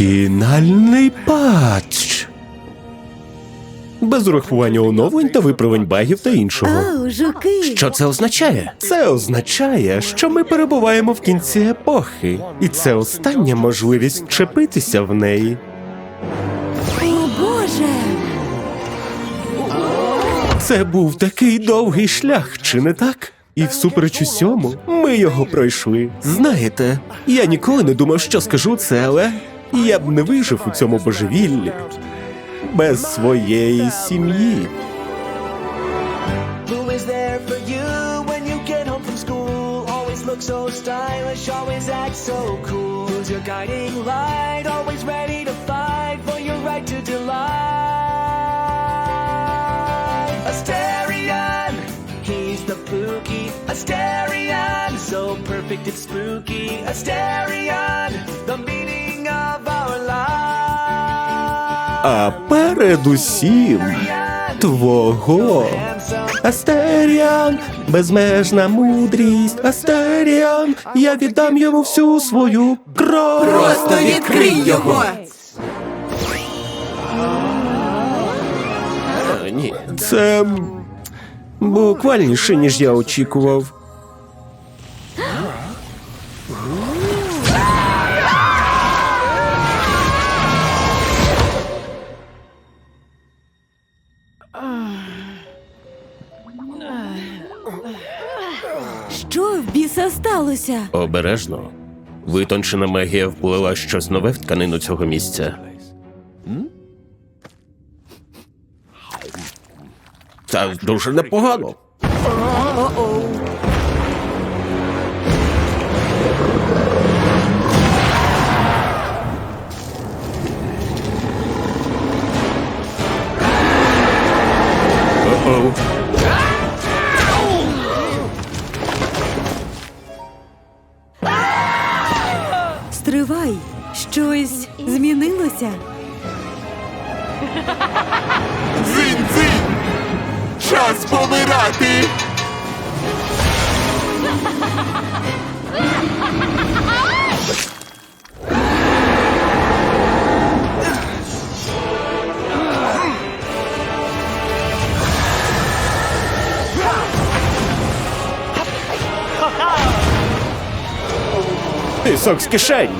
Фінальний патч. Без урахування оновлень та виправлень багів та іншого. Ау, жуки! Що це означає? Це означає, що ми перебуваємо в кінці епохи, і це остання можливість вчепитися в неї. О Боже! Це був такий довгий шлях, чи не так? І всупереч усьому, ми його пройшли. Знаєте, я ніколи не думав, що скажу це, але я б не вижив у цьому божевіллі без своєї сім'ї. So stylish, always act so cool. Who's your guiding light? Always ready to fight for your right to delight. Asterion, he's the pookie. Asterion, so perfect it's spooky. Asterion, the А передусім твого. Астеріан, безмежна мудрість, Астеріан, я віддам йому всю свою кров. Просто відкрий його! А, ні, це буквальніше, ніж я очікував. Що в біса сталося? Обережно. Витончена магія вплила щось нове в тканину цього місця. Це дуже непогано. О-оу. Стривай! Щось змінилося? Дзинь-дзинь! Час помирати! Пісок з кишень.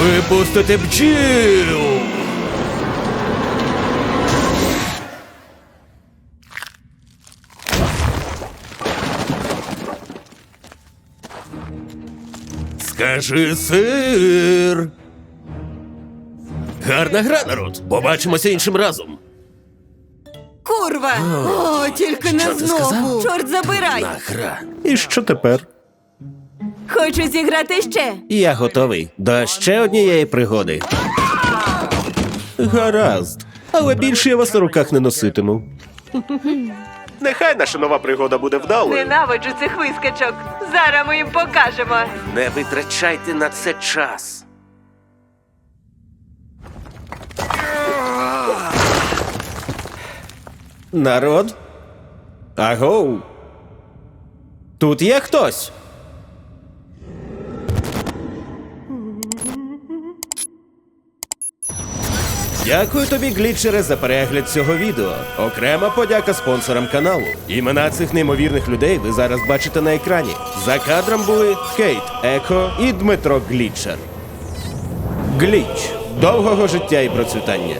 Випустити бджіл! Скажи сир. Гарна гра, народ. Побачимося іншим разом. Курва! О, тільки не Що ти знову! Чорт забирай! На гра. І що тепер? Хочу зіграти ще! Я готовий до ще однієї пригоди. Гаразд. Але більше я вас на руках не носитиму. Нехай наша нова пригода буде вдалою. Ненавиджу цих вискачок! Зараз ми їм покажемо! Не витрачайте на це час. Народ? Агоу. Тут є хтось. Дякую тобі, глітчере, за перегляд цього відео. Окрема подяка спонсорам каналу. Імена цих неймовірних людей ви зараз бачите на екрані. За кадром були Кейт Еко і Дмитро Глітчер. Гліч. Довгого життя і процвітання.